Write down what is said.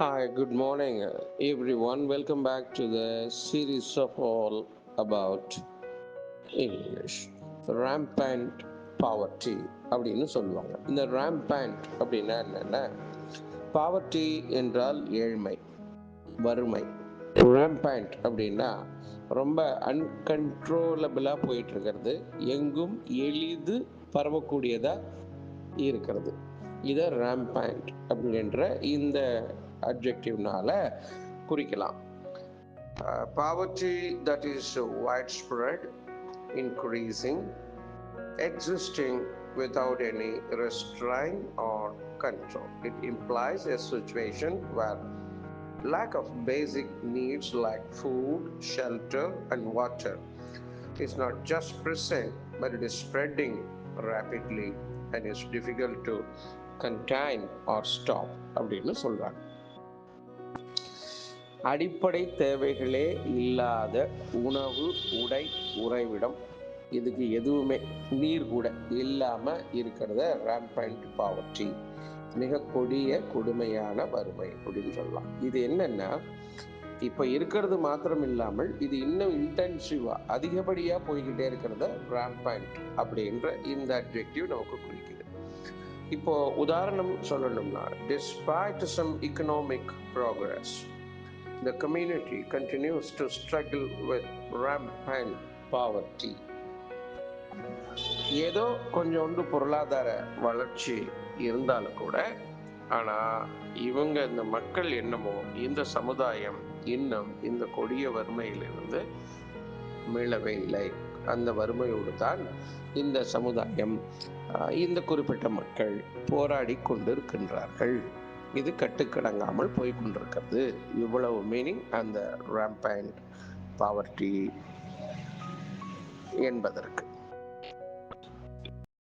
Hi, good morning, uh, everyone. Welcome back to the series of all about English. Rampant poverty அப்படின்னு சொல்லுவாங்க இந்த rampant அப்படின்னா என்னென்ன poverty என்றால் ஏழ்மை வறுமை rampant அப்படின்னா ரொம்ப அன்கன்ட்ரோலபிளாக போயிட்டு இருக்கிறது எங்கும் எளிது பரவக்கூடியதாக இருக்கிறது இதை rampant அப்படின்ற இந்த அப்ஜெக்டிவ்னால குறிக்கலாம் poverty that is widespread increasing existing without any restraint or control. It implies a situation where lack of basic needs like food, shelter, and water is not just present, but it is spreading rapidly and is difficult to contain or stop அப்படின்னு சொல்றாங்க அடிப்படை தேவைகளே இல்லாத உணவு உடை உறைவிடம். இதுக்கு எதுவுமே நீர் கூட இல்லாமல் இருக்கிறத ரேம்பண்ட் பாவர்ட்டி மிக கொடிய கொடுமையான வறுமை அப்படின்னு சொல்லலாம். இது என்னன்னா இப்போ இருக்கிறது மாத்திரம் இல்லாமல் இது இன்னும் இன்டென்சிவாக அதிகப்படியாக போய்கிட்டே இருக்கிறத ரேம்பண்ட் அப்படின்ற இந்த அட்ஜெக்டிவ் நமக்கு குறிக்குது. இப்போ உதாரணம் சொல்லணும்னா despite some economic progress the community continues to struggle with rampant poverty. ஏதோ கொஞ்சோண்டு பொருளாதார வளர்ச்சி இருந்தாலும் கூட ஆனால் இவங்க இந்த மக்கள் என்னமோ இந்த சமுதாயம் இன்னும் இந்த கொடிய வறுமையிலிருந்து மீளவே இல்லை. அந்த வறுமையோடு தான் இந்த சமுதாயம் இந்த குறிப்பிட்ட மக்கள் போராடி கொண்டிருக்கின்றார்கள். இது கட்டுக்கடங்காமல் போய் கொண்டிருக்கிறது இவ்வளவு மீனிங் அந்த ரேம்பைன் பாவர்ட்டி என்பதற்கு.